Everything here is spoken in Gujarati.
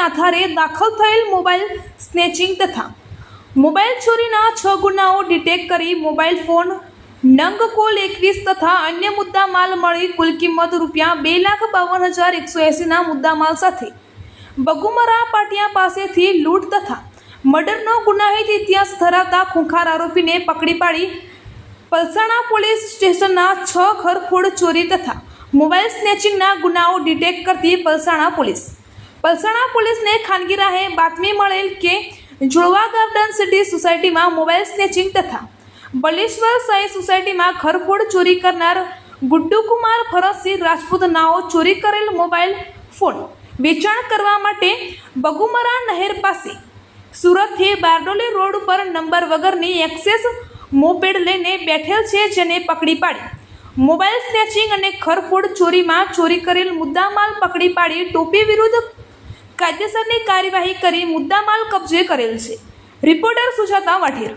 દાખલ થયેલ મોબાઈલ સ્નેચિંગ તથા મોબાઈલ ચોરીના છ ગુનાઓ ડિટેક્ટ કરી મોબાઈલ ફોન, નંગ કોલ એકવીસ તથા અન્ય મુદ્દા માલ મળી કુલ કિંમત રૂપિયા બે લાખ બાવન હજાર એકસો એંસીના મુદ્દામાલ સાથે. બગુમરા પાટિયા પાસેથી લૂંટ તથા મર્ડરનો ગુનાહિત ઇતિહાસ ધરાવતા ખૂંખાર આરોપીને પકડી પાડી પલસાણા પોલીસ સ્ટેશનના છ ઘરફોડ ચોરી તથા મોબાઈલ સ્નેચિંગના ગુનાઓ ડિટેક્ટ કરતી પલસાણા પોલીસ. પલસાણા પોલીસને ખાનગી રાહે બાતમી મળેલ કે જોડવા ગાર્ડન સિટી સોસાયટીમાં મોબાઈલ સ્નેચિંગ તથા બલેશ્વર સાઈ સોસાયટીમાં ઘરફોડ ચોરી કરનાર ગુડ્ડુકુમાર ફરસસિંહ રાજપૂત નાઓ ચોરી કરેલ મોબાઈલ ફોન વેચાણ કરવા માટે બગુમરા નહેર પાસે સુરતથી બારડોલી રોડ પર નંબર વગરની એક્સેસ મોપેડ લઈને બેઠેલ છે જેને પકડી પાડી. મોબાઈલ સ્નેચિંગ અને ખરફોડ ચોરીમાં ચોરી કરેલ મુદ્દામાલ પકડી પાડી ટોપી વિરુદ્ધ કાયદેસરની કાર્યવાહી કરી મુદ્દામાલ કબજે કરેલ છે. રિપોર્ટર સુજાતા વાઢેર